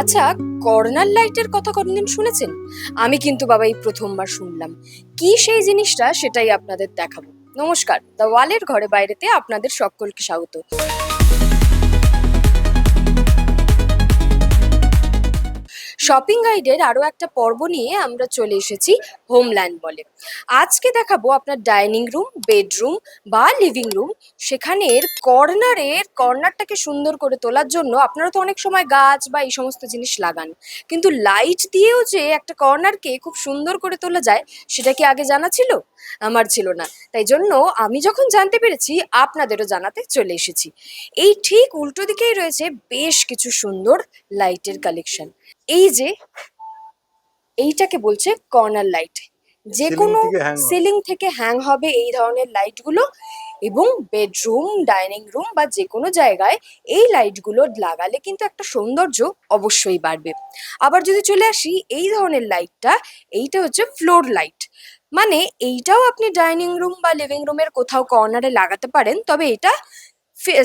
আচ্ছা কর্নার লাইটের কথা কোনদিন শুনেছেন? আমি কিন্তু বাবা এই প্রথমবার শুনলাম। কি সেই জিনিসটা সেটাই আপনাদের দেখাবো। নমস্কার, দ্য ওয়ালের ঘরে বাইরেতে আপনাদের সকলকে স্বাগত। শপিং গাইডের আরও একটা পর্ব নিয়ে আমরা চলে এসেছি হোমল্যান্ড বলে আজকে দেখাবো আপনার ডাইনিং রুম বেডরুম বা লিভিং রুম সেখানের কর্নারের কর্নারটাকে সুন্দর করে তোলার জন্য আপনারা তো অনেক সময় গাছ বা এই সমস্ত জিনিস লাগান। কিন্তু লাইট দিয়েও যে একটা কর্নারকে খুব সুন্দর করে তোলা যায়, সেটা কি আগে জানা ছিল? আমার ছিল না। তাই জন্য আমি যখন জানতে পেরেছি, আপনাদেরও জানাতে চলে এসেছি। এই ঠিক উল্টো দিকেই রয়েছে বেশ কিছু সুন্দর লাইটের কালেকশন এই যে এইটাকে বলছে কর্নার লাইট। যে কোনো। সিলিং থেকে হ্যাং হবে এই ধরনের লাইটগুলো এবং বেডরুম ডাইনিং রুম বা যে কোনো জায়গায় এই লাইটগুলো লাগালে কিন্তু একটা সৌন্দর্য অবশ্যই বাড়বে। আবার যদি চলে আসি এই ধরনের লাইটটা এইটা হচ্ছে ফ্লোর লাইট মানে এইটাও আপনি ডাইনিং রুম বা লিভিং রুমের কোথাও কর্নারে লাগাতে পারেন তবে এটা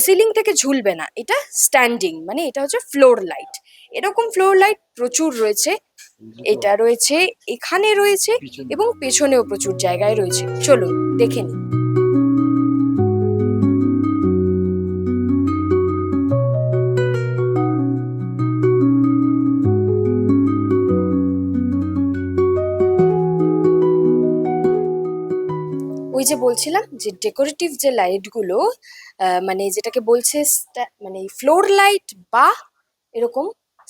সিলিং থেকে ঝুলবে না। এটা স্ট্যান্ডিং মানে এটা হচ্ছে ফ্লোর লাইট এরকম ফ্লোর লাইট প্রচুর রয়েছে। এটা রয়েছে এখানে রয়েছে এবং পেছনেও প্রচুর জায়গায় রয়েছে। চলুন দেখে নিই। ওই যে বলছিলাম যে ডেকোরেটিভ যে লাইটগুলো মানে যেটাকে বলছে মানে ফ্লোর লাইট বা এরকম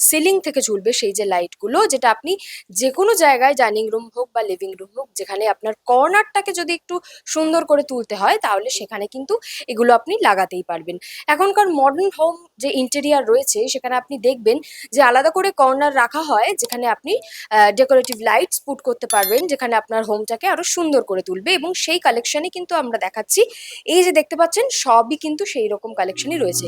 সিলিং থেকে ঝুলবে সেই যে লাইটগুলো যেটা আপনি যে কোনো জায়গায় ডাইনিং রুম হোক বা লিভিং রুম হোক, যেখানে আপনার কর্নারটাকে যদি একটু সুন্দর করে তুলতে হয়, তাহলে সেখানে কিন্তু এগুলো আপনি লাগাতেই পারবেন। এখনকার মডার্ন হোম যে ইন্টেরিয়ার রয়েছে, সেখানে আপনি দেখবেন যে আলাদা করে কর্নার রাখা হয়, যেখানে আপনি ডেকোরেটিভ লাইটস পুট করতে পারবেন, যেখানে আপনার হোমটাকে আরও সুন্দর করে তুলবে এবং সেই কালেকশনই কিন্তু আমরা দেখাচ্ছি। এই যে দেখতে পাচ্ছেন, সবই কিন্তু সেই রকম কালেকশনই রয়েছে।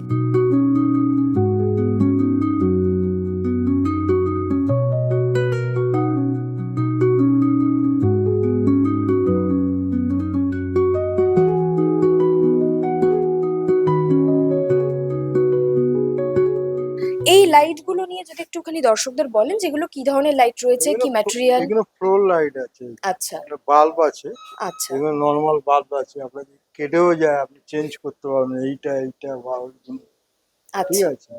লাইটগুলো নিয়ে যদি একটুখানি দর্শকদের বলেন যেগুলো কি ধরনের লাইট রয়েছে কি ম্যাটেরিয়াল এগুলো ফ্লোর লাইট আছে। আচ্ছা। বাল্ব আছে। আচ্ছা। এগুলো নর্মাল বাল্ব আছে। আপনার কেটেও যায় আপনি চেঞ্জ করতে পারবেন। এইটা এইটা বাল্ব ঠিক আচ্ছা। আছে।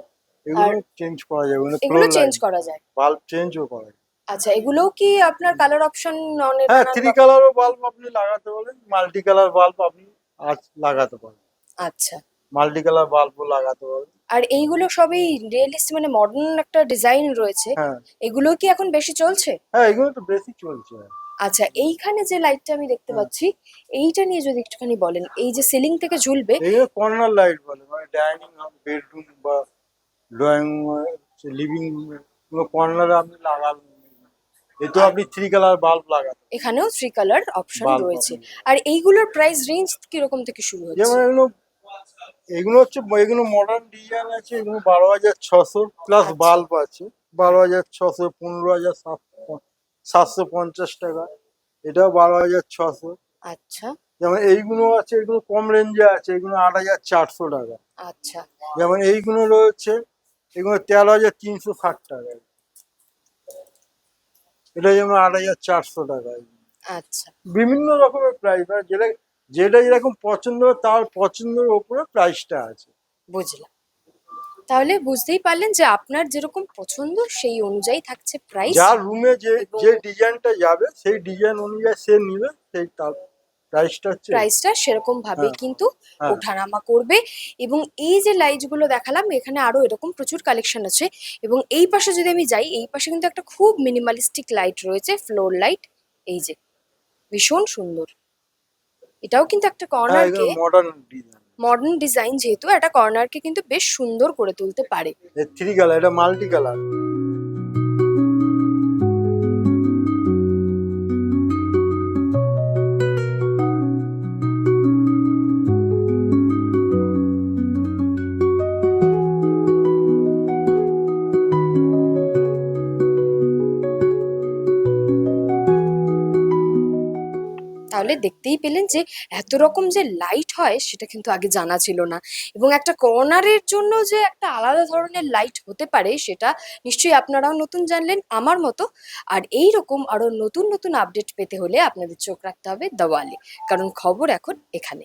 এগুলো চেঞ্জ করা যায়। এগুলো এগুলো চেঞ্জ করা যায়। বাল্ব চেঞ্জও করা যায়। আচ্ছা এগুলোও কি আপনার কালার অপশন অনেক হ্যাঁ থ্রি কালারও বাল্ব আপনি লাগাতে পারেন। মাল্টি কালার বাল্ব আপনি আজ লাগাতে পারেন। আচ্ছা। মাল্টি কালার বাল্বও লাগাতে পারেন আর এইগুলো সবই রিয়েলিস্ট মানে মডার্ন একটা ডিজাইন রয়েছে। হ্যাঁ। এগুলো কি এখন বেশি চলছে? হ্যাঁ এগুলো তো বেশি চলছে। আচ্ছা এইখানে যে লাইটটা আমি দেখতে হ্যাঁ। পাচ্ছি এইটা নিয়ে যদি একটুখানি বলেন এই যে সিলিং থেকে ঝুলবে এগুলো কর্নার লাইট বলে মানে ডাইনিং বেডরুম বা ড্রয়িং লিভিং রুমে কর্নারে আপনি লাগান এতো আপনি থ্রি কালার বাল্ব লাগাতে এখানেও থ্রি কালার অপশন রয়েছে। আর এইগুলোর প্রাইস রেঞ্জ কীরকম থেকে শুরু হচ্ছে? যেমন এগুলো এগুলো হচ্ছে এগুলো মডার্ন ডিজাইন আছে এগুলো বারো হাজার ছশো প্লাস আচ্ছা। বাল্ব আছে। বারো হাজার ছশো পনেরো হাজার সাতশো সাতশো পঞ্চাশ টাকা। এটাও বারো হাজার ছশো। আচ্ছা। যেমন এইগুলো আছে এগুলো কম রেঞ্জে আছে এগুলো আট হাজার চারশো টাকা। আচ্ছা। যেমন এইগুলো রয়েছে এগুলো তেরো হাজার তিনশো ষাট টাকা। এটা যেমন আট হাজার চারশো টাকা। আচ্ছা। বিভিন্ন রকমের প্রাইস যেটা যেটা যেরকম পছন্দ তার পছন্দের ওপরে প্রাইসটা আছে বুঝলাম তাহলে বুঝতেই পারলেন যে আপনার যেরকম পছন্দ সেই অনুযায়ী থাকছে প্রাইস যার রুমে যে যে ডিজাইনটা যাবে সেই ডিজাইন অনুযায়ী সে নিবে সেই তার প্রাইসটা প্রাইসটা সেরকম ভাবেই হ্যাঁ। কিন্তু হ্যাঁ। ওঠানামা করবে এবং এই যে লাইটগুলো দেখালাম এখানে আরও এরকম প্রচুর কালেকশন আছে এবং এই পাশে যদি আমি যাই এই পাশে কিন্তু একটা খুব মিনিমালিস্টিক লাইট রয়েছে ফ্লোর লাইট এই যে ভীষণ সুন্দর এটাও কিন্তু একটা কর্নার কে এগুলো মডার্ন ডিজাইন মডার্ন ডিজাইন যেহেতু একটা কর্নারকে কিন্তু বেশ সুন্দর করে তুলতে পারে। থ্রি কালার এটা মাল্টি কালার দেখতেই পেলেন যে এত রকম যে লাইট হয় সেটা কিন্তু আগে জানা ছিল না। এবং একটা কর্নারের জন্য যে একটা আলাদা ধরনের লাইট হতে পারে সেটা নিশ্চয়ই আপনারাও নতুন জানলেন আমার মতো। আর এই রকম আরও নতুন নতুন আপডেট পেতে হলে আপনাদের চোখ রাখতে হবে দেওয়ালে। কারণ খবর এখন এখানে